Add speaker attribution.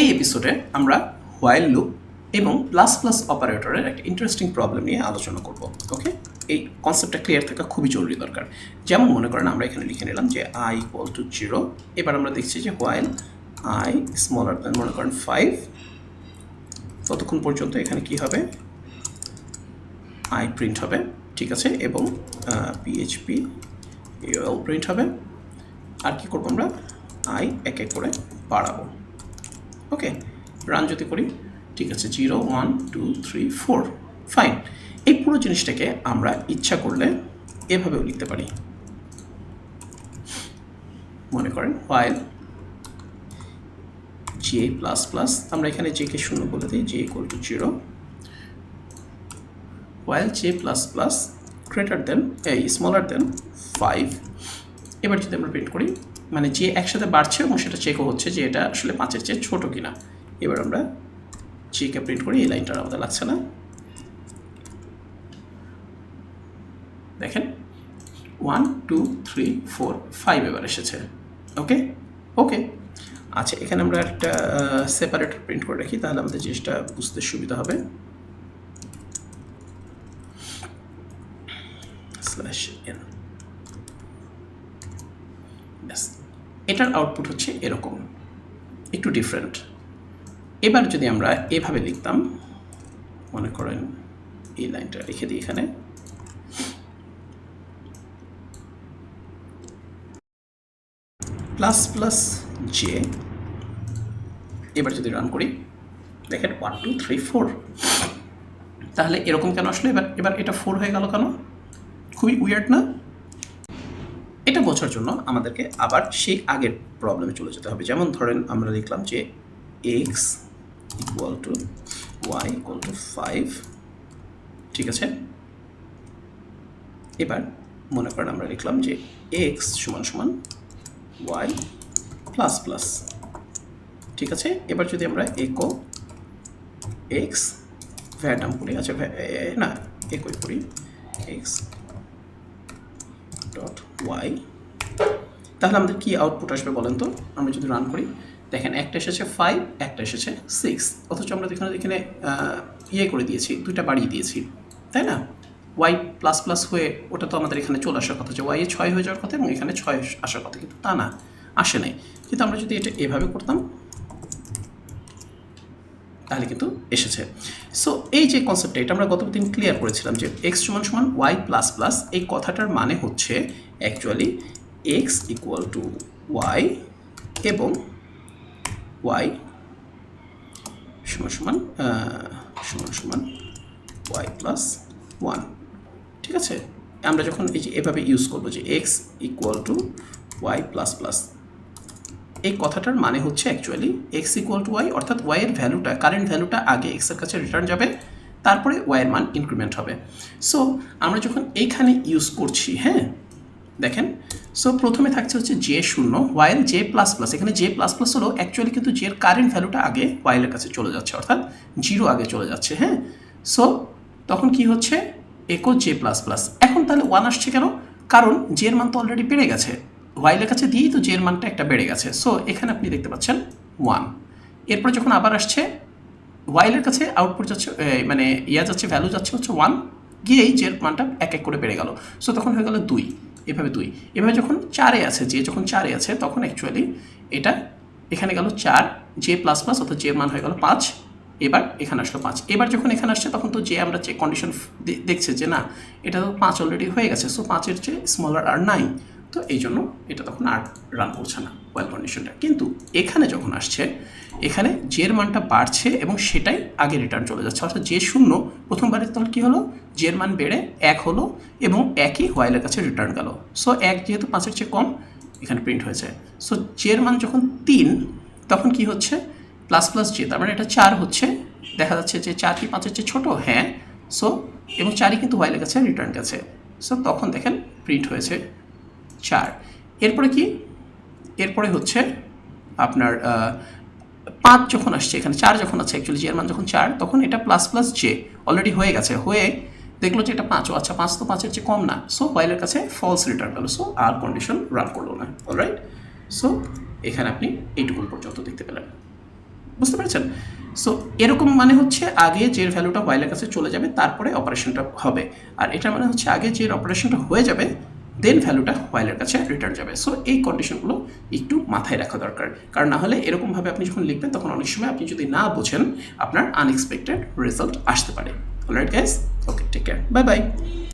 Speaker 1: এই এপিসোডে আমরা হোয়াইল লুপ এবং প্লাস প্লাস অপারেটরের একটা ইন্টারেস্টিং প্রবলেম নিয়ে আলোচনা করব ওকে এই কনসেপ্টটা ক্লিয়ার থাকা খুবই জরুরি দরকার। যেমন মনে করেন আমরা এখানে লিখে নিলাম যে আই ইকুয়াল টু জিরো এবার আমরা দেখছি যে হোয়াইল আই স্মলার দেন মনে করেন ফাইভ ততক্ষণ পর্যন্ত এখানে কি হবে? আই প্রিন্ট হবে, ঠিক আছে? এবং পিএইচপি ইউএল প্রিন্ট হবে। আর কি করব আমরা? আই এক এক করে বাড়াবো। ওকে রান যদি করি, ঠিক আছে zero one two three four five এই পুরো জিনিসটাকে আমরা ইচ্ছা করলে এভাবেও লিখতে পারি। মনে করেন ফাইল জে প্লাস প্লাস আমরা এখানে জে কে শূন্য বলে দিই J equal to zero while j plus plus greater than এই স্মলার দেন ফাইভ এবার যদি আমরা প্রিন্ট করি মানে যে একসাথে বাড়ছে এবং সেটা চেকও হচ্ছে যে এটা আসলে পাঁচের চেয়ে ছোটো কিনা। এবার আমরা কে প্রিন্ট করি, এই লাইনটা আমাদের লাগছে না। দেখেন one two three four five এবার এসেছে। ওকে ওকে আচ্ছা এখানে আমরা একটা সেপারেটর প্রিন্ট করে রাখি, তাহলে আমাদের জিনিসটা বুঝতে সুবিধা হবে। স্ল্যাশ এন ব্যাস। এটার আউটপুট হচ্ছে এরকম। একটু ডিফারেন্ট এবার যদি আমরা এভাবে লিখতাম, মনে করেন এই লাইনটা রেখে দিই এখানে। প্লাস প্লাস জে এবার যদি রান করি, দেখেন ওয়ান টু থ্রি ফোর তাহলে এরকম কেন আসলে? এবার এবার এটা ফোর হয়ে গেল কেন? খুবই উইয়ার্ড না? এটা বোঝার জন্য আমাদেরকে আবার সেই আগের প্রবলেমে চলে যেতে হবে। যেমন ধরেন আমরা লিখলাম যে X equal to Y equal to five ঠিক আছে? এবার মনে করেন আমরা লিখলাম যে এক্স সমান সমান ওয়াই প্লাস প্লাস ঠিক আছে? এবার যদি আমরা একো এক্স ভ্যাটাম করি আচ্ছা না, একই করি এক্স ডট ওয়াই তাহলে আমাদের কি আউটপুট আসবে বলেন তো? আমরা যদি রান করি, দেখেন একটা এসেছে ফাইভ একটা এসেছে সিক্স অথচ আমরা এখানে এখানে ইয়ে করে দিয়েছি, দুইটা বাড়িয়ে দিয়েছি, তাই না? ওয়াই প্লাস প্লাস হয়ে ওটা তো আমাদের এখানে চলে আসার কথা, যে ওয়াই ছয় হয়ে যাওয়ার কথা এবং এখানে ছয় আসার কথা, কিন্তু তা না, আসে নাই। কিন্তু আমরা যদি এটা এভাবে করতাম তাহলে কিন্তু এসেছে। সো এই যে কনসেপ্টটা এটা আমরা গত দিন ক্লিয়ার করেছিলাম যে এক্স সমান সমান ওয়াই প্লাস প্লাস এই কথাটার মানে হচ্ছে actually X equal to Y এবং ওয়াই সমান সমান সমান সমান ওয়াই প্লাস ওয়ান ঠিক আছে? আমরা যখন এই যে এভাবে ইউজ করব যে X equal to Y plus plus এই কথাটার মানে হচ্ছে actually X equal to Y অর্থাৎ ওয়াই এর ভ্যালুটা কারেন্ট ভ্যালুটা আগে এক্সের কাছে রিটার্ন যাবে, তারপরে ওয়াই এর মান ইনক্রিমেন্ট হবে। সো আমরা যখন এইখানে ইউজ করছি হ্যাঁ দেখেন সো প্রথমে থাকছে হচ্ছে জে শূন্য ওয়াইল জে প্লাস প্লাস এখানে জে প্লাস প্লাস হলো অ্যাকচুয়ালি কিন্তু জে এর কারেন্ট ভ্যালুটা আগে ওয়াইলের কাছে চলে যাচ্ছে, অর্থাৎ জিরো আগে চলে যাচ্ছে হ্যাঁ। সো তখন কি হচ্ছে? একো জে প্লাস প্লাস এখন তাহলে ওয়ান আসছে কেন? কারণ জে এর মান তো অলরেডি বেড়ে গেছে। ওয়াইলের কাছে দিয়েই তো জে এর মানটা একটা বেড়ে গেছে। সো এখানে আপনি দেখতে পাচ্ছেন ওয়ান এরপর যখন আবার আসছে ওয়াইলের কাছে আউটপুট যাচ্ছে মানে ইয়া যাচ্ছে ভ্যালু যাচ্ছে হচ্ছে ওয়ান গিয়েই যে মানটা এক এক করে বেড়ে গেল। সো তখন হয়ে গেল দুই, এভাবে দুই। এভাবে যখন চারে আছে যে যখন চারে আছে, তখন অ্যাকচুয়ালি এটা এখানে গেল চার জে প্লাস প্লাস অর্থাৎ যে মান হয়ে গেল পাঁচ, এবার এখানে আসলো পাঁচ। এবার যখন এখানে আসছে, তখন তো যে আমরা যে কন্ডিশন দেখছে যে না, এটা তো পাঁচ অলরেডি হয়ে গেছে সো পাঁচের চেয়ে স্মলার আর নাই তো এই জন্য এটা তখন আর রান করছে না ওয়েল কন্ডিশনটা কিন্তু এখানে যখন আসছে, এখানে জের মানটা বাড়ছে এবং সেটাই আগে রিটার্ন চলে যাচ্ছে। অর্থাৎ যে শূন্য, প্রথমবারের তখন কী হলো? জের মান বেড়ে এক হলো এবং একই হোয়াইলের কাছে রিটার্ন গেল। সো এক যেহেতু পাঁচের চেয়ে কম, এখানে প্রিন্ট হয়েছে। সো জের মান যখন তিন, তখন কি হচ্ছে? প্লাস প্লাস জে তার মানে এটা চার হচ্ছে। দেখা যাচ্ছে যে চার কি পাঁচের চেয়ে ছোটো? হ্যাঁ। সো এবং চারই কিন্তু হোয়াইলের কাছে রিটার্ন গেছে। সো তখন দেখেন প্রিন্ট হয়েছে। চার। এরপরে কি? এরপরে হচ্ছে আপনার পাঁচ যখন আসছে, এখানে চার যখন আছে অ্যাকচুয়ালি জের মান যখন চার, তখন এটা প্লাস প্লাস জে অলরেডি হয়ে গেছে। হয়ে দেখল যে এটা পাঁচও আচ্ছা পাঁচ তো পাঁচের চেয়ে কম না। সো ওয়াইলের কাছে ফলস রিটার্ন পেল সো আর কন্ডিশন রান করল না। অলরাইট সো এখানে আপনি এইটুকুন পর্যন্ত দেখতে পেলেন। বুঝতে পেরেছেন? সো এরকম মানে হচ্ছে আগে যে ভ্যালুটা ওয়াইলের কাছে চলে যাবে, তারপরে অপারেশনটা হবে। আর এটা মানে হচ্ছে আগে যে অপারেশনটা হয়ে যাবে দেন ভ্যালুটা ওয়াইলের কাছে রিটার্ন যাবে। সো এই কন্ডিশনগুলো একটু মাথায় রাখা দরকার। কারণ না হলে এরকমভাবে আপনি যখন লিখবেন, তখন অনেক সময় আপনি যদি না বোঝেন, আপনার আনএক্সপেক্টেড রেজাল্ট আসতে পারে। Alright guys okay take care bye bye